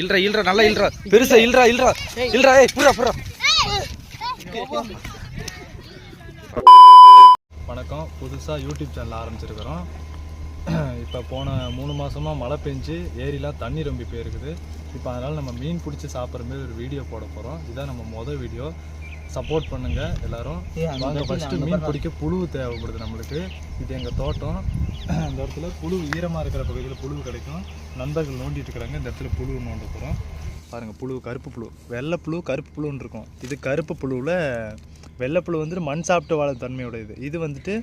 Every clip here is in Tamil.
இல்றா இல்றா நல்லா இல்றா. பெருசா இல்றா இல்றா. இல்றா ஏய் புறா புறா வணக்கம். புதுசாக யூடியூப் சேனல் ஆரம்பிச்சிருக்கிறோம். இப்போ போன மூணு மாதமாக மழை பெஞ்சு ஏரிலாம் தண்ணி ரொம்பி போயிருக்குது. இப்போ அதனால் நம்ம மீன் பிடிச்சி சாப்பிட்ற மாதிரி ஒரு வீடியோ போட போகிறோம் இதான் நம்ம மொதல் வீடியோ சப்போர்ட் பண்ணுங்க எல்லாரும். வாங்க ஃபஸ்ட்டு மீன் பிடிக்க புழு தேவைப்படுது நம்மளுக்கு. இது எங்கள் தோட்டம். இந்த இடத்துல புழு ஈரமாக இருக்கிற பகுதியில் புழு கிடைக்கும். நண்பர்கள் நோண்டிட்டு இருக்கிறாங்க. இந்த இடத்துல புழு நோண்ட போகிறோம் பாருங்கள் புழு கருப்பு புழு. வெள்ளை புழு கருப்பு புழுன்னு இருக்கும். இது கருப்பு புழுவில் வெள்ளை புழு வந்துட்டு மண் சாப்பிட்டு வாழ தன்மையோட இது இது வந்துட்டு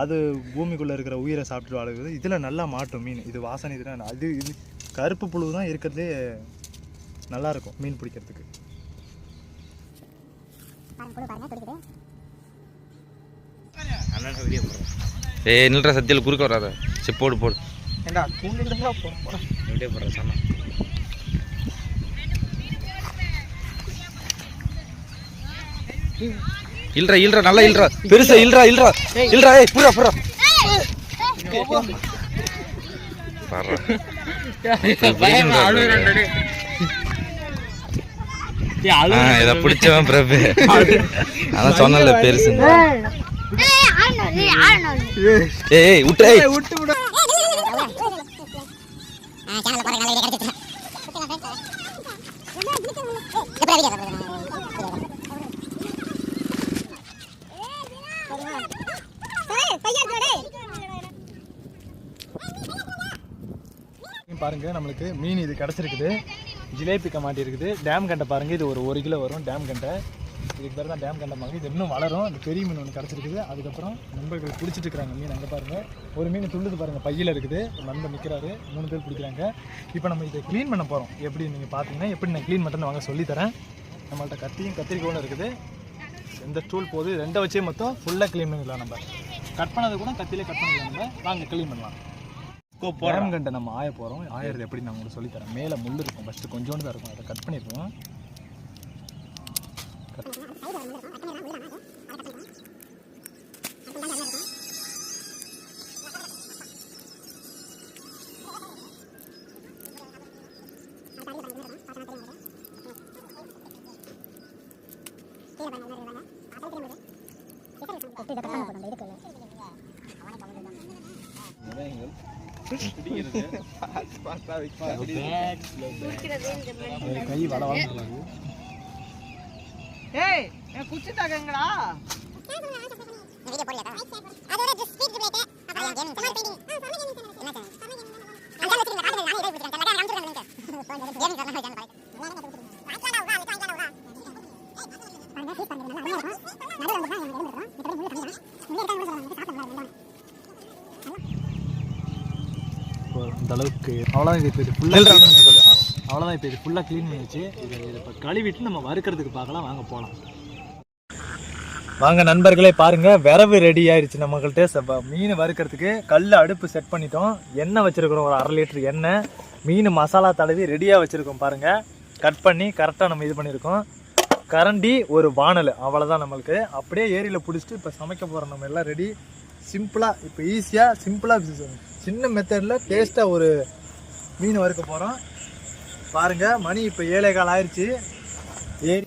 அது பூமிக்குள்ளே இருக்கிற உயிரை சாப்பிட்டு வாழுகிறது. இதில் நல்லா மாட்டும் மீன். இது வாசனை இதுதான் அது இது கருப்பு புழு தான் இருக்கிறதுலே நல்லா இருக்கும் மீன் பிடிக்கிறதுக்கு. ஏய் நில்றா சத்தியில் குறுக்க வராத. சரி போடு போடு. அப்படியே போடுற சொன்னா. இல்றா இல்றா நல்லா இல்றா. பெருசா இல்றா இல்றா. இல்றா ஏய் புறா புறா பாரு. இதை பிடிச்சவன் பிரபு. அதான் சொன்னல பெருசு ஏய் ஏய் விட்டு ஏய். மீன் பாருங்க நம்மளுக்கு மீன் இது கிடச்சிருக்குது. ஜிலேபி மாட்டி இருக்குது டேம் கண்டை பாருங்க இது ஒரு ஒரு கிலோ வரும் டேம் கண்டை இதுக்கு பேர் தான் டேம் கண்டை பாருங்க. இது இன்னும் வளரும். அந்த பெரிய மீன் ஒன்று கிடச்சிருக்குது. அதுக்கப்புறம் நண்பர்கள் பிடிச்சிட்டு இருக்கிறாங்க மீன் அங்கே பாருங்கள் ஒரு மீன் துள்ளுது பாருங்கள் பையில் இருக்குது. நண்பர் நிற்கிறாரு மூணு பேர் பிடிக்கிறாங்க இப்போ நம்ம இதை க்ளீன் பண்ண போகிறோம் எப்படி நீங்கள் பார்த்தீங்கன்னா எப்படி நான் க்ளீன் பண்ணுறேன்னு வாங்க சொல்லித்தரேன். நம்மள்கிட்ட கத்தியும் கத்திரிக்கோலும் இருக்குது. எந்த ஸ்டூல் போகுது? ரெண்டை வச்சே மொத்தம் ஃபுல்லாக க்ளீன் பண்ணிடலாம் நம்ம. கட் பண்ணது கூட கத்தியிலே கட் பண்ணிடலாம் நம்ம. வாங்க க்ளீன் பண்ணலாம். டேம் கண்டை நம்ம ஆய போகிறோம் ஆயிரது எப்படி நான் உங்களுக்கு சொல்லித்தரேன் மேலே முள் இருக்கும். ஃபஸ்ட்டு கொஞ்சோண்டு தான் இருக்கும். அதை கட் பண்ணிடுவோம் கை வள ஏய் என் குச்சி தாக்கங்கடா இப்போ இந்த அளவுக்கு அவ்வளோதான் இது இப்போ இது ஃபுல்லாக அவ்வளோதான் இப்போ இது ஃபுல்லாக க்ளீன் பண்ணிடுச்சு இது இப்போ கழுவிட்டு நம்ம வறுக்கிறதுக்கு பார்க்கலாம். வாங்க போகலாம் வாங்க நண்பர்களே பாருங்க. விரவு ரெடி ஆயிடுச்சு நம்மகிட்ட. மீன் வறுக்கிறதுக்கு கல் அடுப்பு செட் பண்ணிட்டோம். எண்ணெய் வச்சிருக்கிறோம். ஒரு அரை லிட்டர் எண்ணெய். மீன் மசாலா தடவி ரெடியாக வச்சிருக்கோம் பாருங்க. கட் பண்ணி கரெக்டாக நம்ம இது பண்ணியிருக்கோம் கரண்டி ஒரு வானல். அவ்வளோதான் நம்மளுக்கு. அப்படியே ஏரியில் பிடிச்சிட்டு இப்போ சமைக்க போகிறோம் நம்ம எல்லாம் ரெடி சிம்பிளாக இப்போ ஈஸியாக சிம்பிளாக சின்ன மெத்தடில் டேஸ்ட்டாக ஒரு மீன் வறுக்க போகிறோம் பாருங்கள் மணி இப்போ ஏழே கால் ஆயிடுச்சு ஏறி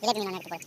இலக்கு மீன் எடுத்து போய்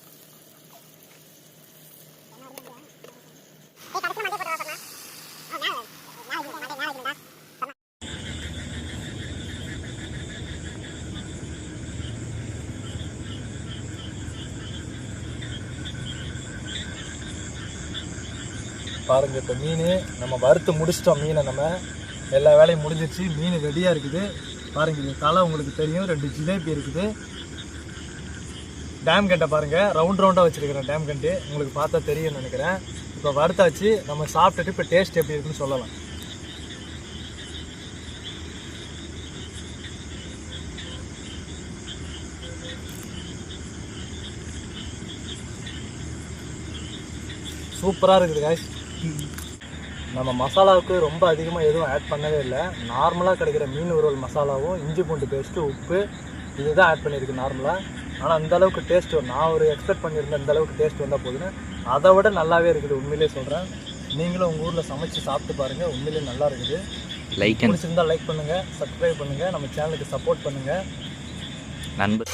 பாருங்க இப்போ மீன் நம்ம வறுத்து முடிச்சிட்டோம் மீனை நம்ம. எல்லா வேலையும் முடிஞ்சிச்சு மீன் ரெடியாக இருக்குது. பாருங்க இது தலை உங்களுக்கு தெரியும் ரெண்டு ஜிலேபி இருக்குது. டேம் கண்டை பாருங்கள் ரவுண்ட் ரவுண்டாக வச்சுருக்கிறேன் டேம் கண்டு. உங்களுக்கு பார்த்தா தெரியும்னு நினைக்கிறேன். இப்போ வறுத்தாச்சு நம்ம சாப்பிட்டுட்டு இப்போ டேஸ்ட் எப்படி இருக்குன்னு சொல்லலாம். சூப்பராக இருக்குது காய்ஸ் நம்ம மசாலாவுக்கு ரொம்ப அதிகமாக எதுவும் ஆட் பண்ணவே இல்லை. நார்மலாக கிடைக்கிற மீன் உருவல் மசாலாவும் இஞ்சி பூண்டு பேஸ்ட்டு உப்பு இதுதான் ஆட் பண்ணியிருக்கு நார்மலாக ஆனால் அந்த அளவுக்கு டேஸ்ட் நான் ஒரு எக்ஸ்பெக்ட் பண்ணியிருந்தேன் இந்த அளவுக்கு டேஸ்ட் வந்தால் போதுன்னு அதை விட நல்லாவே இருக்குது உண்மையிலே சொல்கிறேன் நீங்களும் உங்கள் ஊரில் சமைச்சு சாப்பிட்டு பாருங்கள் உண்மையிலே நல்லா இருக்குது. லைக் அண்ட் பிடிச்சிருந்தா லைக் பண்ணுங்கள் சப்ஸ்கிரைப் பண்ணுங்கள் நம்ம சேனலுக்கு சப்போர்ட் பண்ணுங்கள் நண்பர்